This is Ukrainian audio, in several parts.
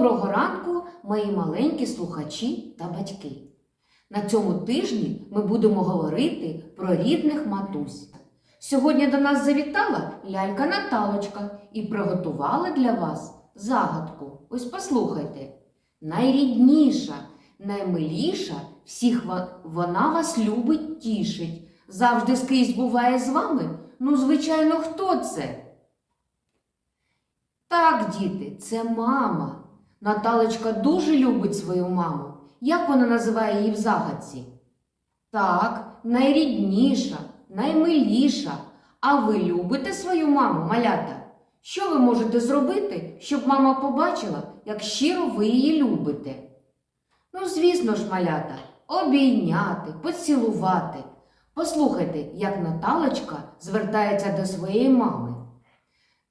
Доброго ранку, мої маленькі слухачі та батьки. На цьому тижні ми будемо говорити про рідних матусь. Сьогодні до нас завітала лялька Наталочка і приготувала для вас загадку. Ось послухайте. Найрідніша, наймиліша, всіх вона вас любить, тішить. Завжди скрізь буває з вами. Ну, звичайно, хто це? Так, діти, це мама. Наталочка дуже любить свою маму. Як вона називає її в загадці? Так, найрідніша, наймиліша. А ви любите свою маму, малята? Що ви можете зробити, щоб мама побачила, як щиро ви її любите? Ну, звісно ж, малята, обійняти, поцілувати. Послухайте, як Наталочка звертається до своєї мами.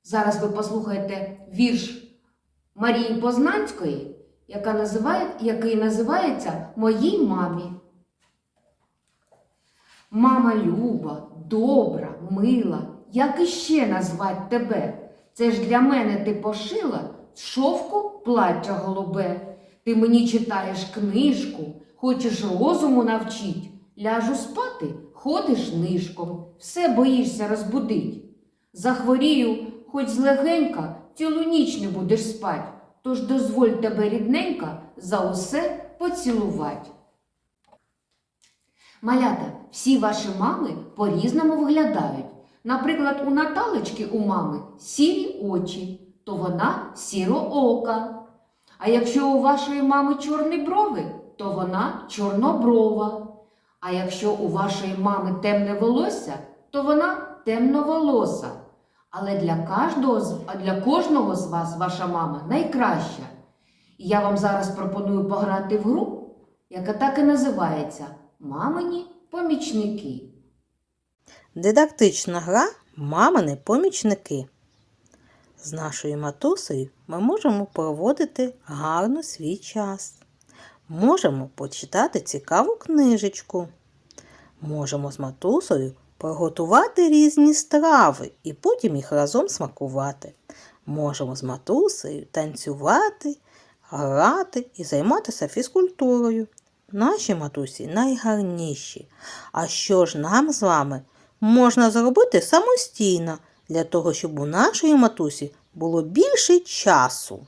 Зараз ви послухаєте вірш Марії Познанської, яка називає, який називається Моїй мамі. Мама люба, добра, мила, як іще назвать тебе? Це ж для мене ти пошила шовку плаття голубе. Ти мені читаєш книжку, хочеш розуму навчить. Ляжу спати, ходиш нишком, все боїшся розбудить. Захворію, хоч злегенька, цілу ніч не будеш спать, тож дозволь тебе, рідненька, за усе поцілувати. Малята, всі ваші мами по-різному виглядають. Наприклад, у Наталочки у мами сірі очі, то вона сіроока. А якщо у вашої мами чорні брови, то вона чорноброва. А якщо у вашої мами темне волосся, то вона темноволоса. Але для кожного, для кожного з вас ваша мама найкраща. І я вам зараз пропоную пограти в гру, яка так і називається Мамині помічники. Дидактична гра Мамини помічники. З нашою матусею ми можемо проводити гарно свій час. Можемо почитати цікаву книжечку. Можемо з матусею приготувати різні страви і потім їх разом смакувати. Можемо з матусею танцювати, грати і займатися фізкультурою. Наші матусі найгарніші. А що ж нам з вами можна зробити самостійно для того, щоб у нашої матусі було більше часу?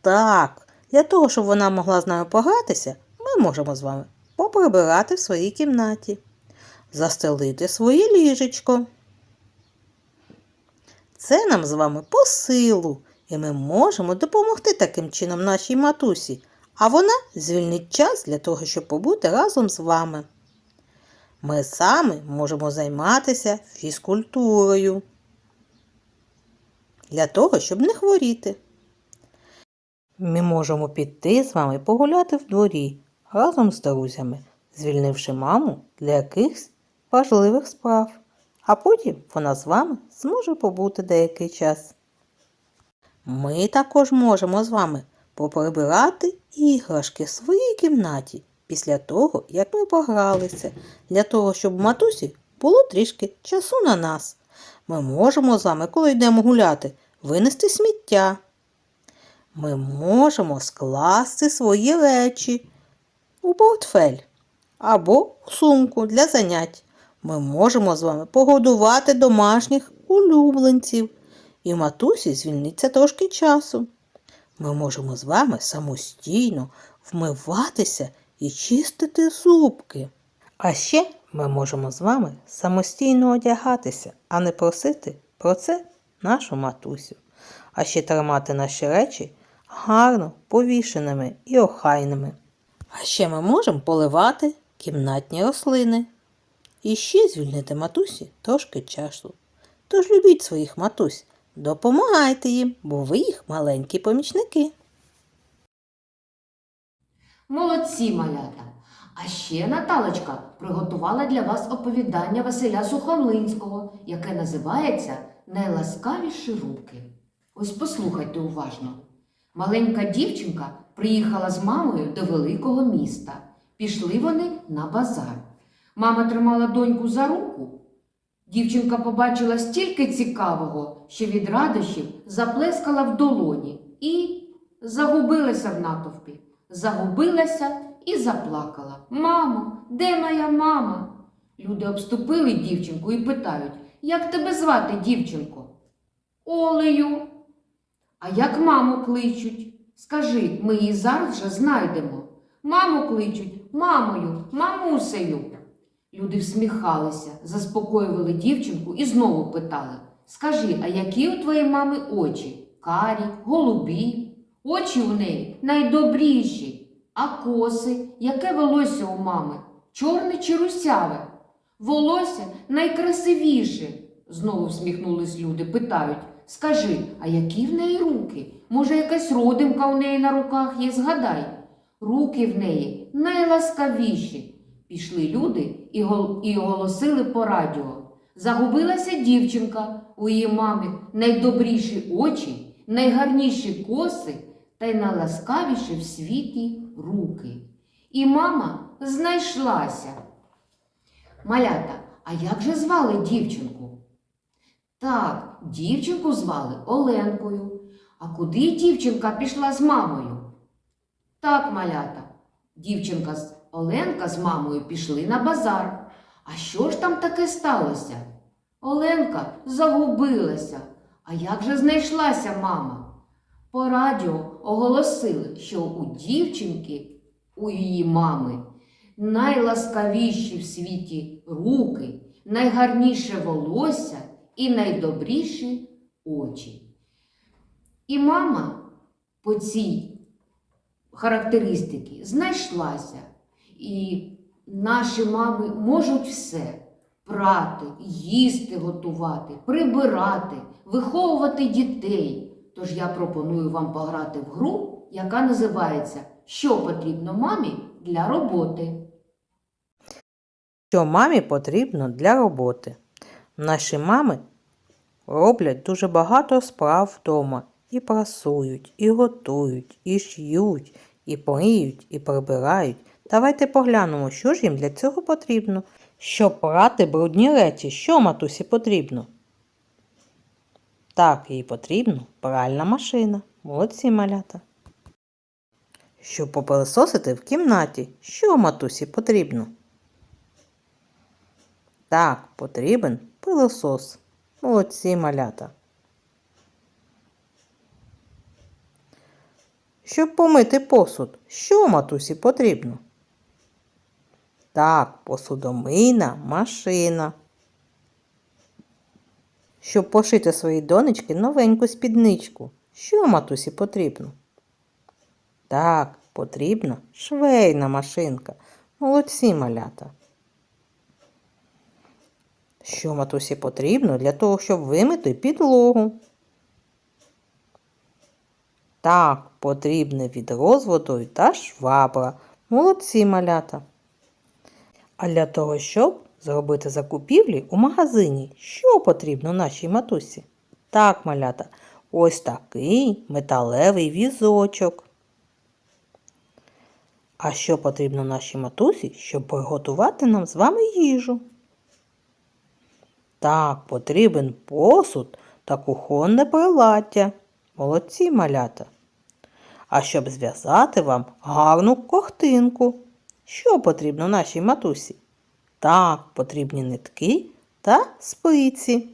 Так, для того, щоб вона могла з нами погратися, ми можемо з вами поприбирати в своїй кімнаті, застелити своє ліжечко. Це нам з вами по силу, і ми можемо допомогти таким чином нашій матусі, а вона звільнить час для того, щоб побути разом з вами. Ми самі можемо займатися фізкультурою для того, щоб не хворіти. Ми можемо піти з вами погуляти в дворі разом з друзями, звільнивши маму для якихось важливих справ, а потім вона з вами зможе побути деякий час. Ми також можемо з вами поприбирати іграшки в своїй кімнаті після того, як ми погралися, для того, щоб матусі було трішки часу на нас. Ми можемо з вами, коли йдемо гуляти, винести сміття. Ми можемо скласти свої речі у портфель або сумку для занять. Ми можемо з вами погодувати домашніх улюбленців, і матусі звільниться трошки часу. Ми можемо з вами самостійно вмиватися і чистити зубки. А ще ми можемо з вами самостійно одягатися, а не просити про це нашу матусю. А ще тримати наші речі гарно повішеними і охайними. А ще ми можемо поливати кімнатні рослини. І ще звільнити матусі трошки часу. Тож любіть своїх матусь, допомагайте їм, бо ви їх маленькі помічники. Молодці, малята! А ще Наталочка приготувала для вас оповідання Василя Сухомлинського, яке називається Найласкавіші руки. Ось послухайте уважно. Маленька дівчинка приїхала з мамою до великого міста. Пішли вони на базар. Мама тримала доньку за руку. Дівчинка побачила стільки цікавого, що від радощів заплескала в долоні і загубилася в натовпі, загубилася і заплакала. Мамо, де моя мама? Люди обступили дівчинку і питають, як тебе звати, дівчинко? Олею. А як маму кличуть? Скажи, ми її зараз же знайдемо. Маму кличуть мамою, мамусею. Люди всміхалися, заспокоювали дівчинку і знову питали Скажи, а які у твоєї мами очі? Карі, голубі, очі у неї найдобріші, а коси, яке волосся у мами? Чорне чи русяве? Волосся найкрасивіше. Знову всміхнулись люди, питають Скажи, а які в неї руки? Може, якась родимка у неї на руках є, згадай. Руки в неї найласкавіші. Пішли люди і, гол... і оголосили по радіо. Загубилася дівчинка, у її мамі найдобріші очі, найгарніші коси та й найласкавіші в світі руки. І мама знайшлася. Малята, а як же звали дівчинку? Так, дівчинку звали Оленкою. А куди дівчинка пішла з мамою? Так, малята, дівчинка Оленка з мамою пішли на базар. А що ж там таке сталося? Оленка загубилася. А як же знайшлася мама? По радіо оголосили, що у дівчинки, у її мами, найласкавіші в світі руки, найгарніше волосся і найдобріші очі. І мама по цій характеристики знайшлася. І наші мами можуть все прати, їсти готувати, прибирати, виховувати дітей. Тож я пропоную вам пограти в гру, яка називається Що потрібно мамі для роботи. Що мамі потрібно для роботи? Наші мами роблять дуже багато справ вдома. І прасують, і готують, і ш'ють, і поїють, і прибирають. Давайте поглянемо, що ж їм для цього потрібно. Щоб прати брудні речі, що матусі потрібно? Так, їй потрібно пральна машина. Молодці малята. Щоб попилисосити в кімнаті, що матусі потрібно? Так, потрібен пилосос. Молодці малята. Щоб помити посуд, що матусі потрібно? Так, посудомийна машина. Щоб пошити своїй донечки новеньку спідничку, що матусі потрібно? Так, потрібна швейна машинка. Молодці малята. Що матусі потрібно для того, щоб вимити підлогу? Так, потрібне відро з водою та швабра. Молодці малята. А для того, щоб зробити закупівлі у магазині, що потрібно нашій матусі? Так, малята, ось такий металевий візочок. А що потрібно нашій матусі, щоб приготувати нам з вами їжу? Так, потрібен посуд та кухонне приладдя. Молодці малята. А щоб зв'язати вам гарну ковтинку, що потрібно нашій матусі? Так, потрібні нитки та спиці.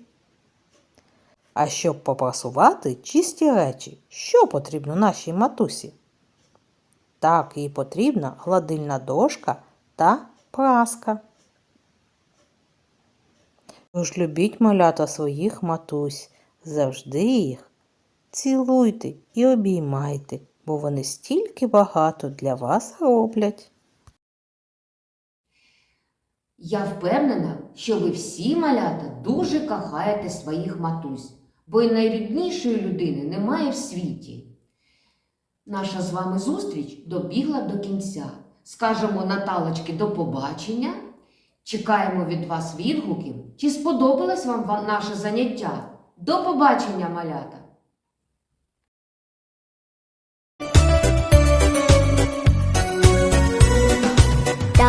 А щоб попрасувати чисті речі, що потрібно нашій матусі? Так, їй потрібна гладильна дошка та праска. Тож любіть малята своїх матусь, завжди їх цілуйте і обіймайте, бо вони стільки багато для вас роблять. Я впевнена, що ви всі малята дуже кохаєте своїх матусь, бо й найріднішої людини немає в світі. Наша з вами зустріч добігла до кінця. Скажемо Наталочки до побачення. Чекаємо від вас відгуків. Чи сподобалось вам наше заняття? До побачення, малята!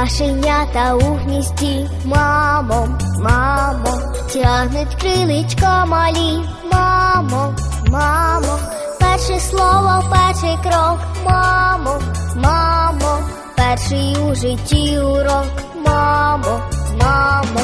Пташенята у гнізді, мамо, мамо, тягнуть криличка малі, мамо, мамо, перше слово, перший крок, мамо, мамо, перший у житті урок, мамо, мамо,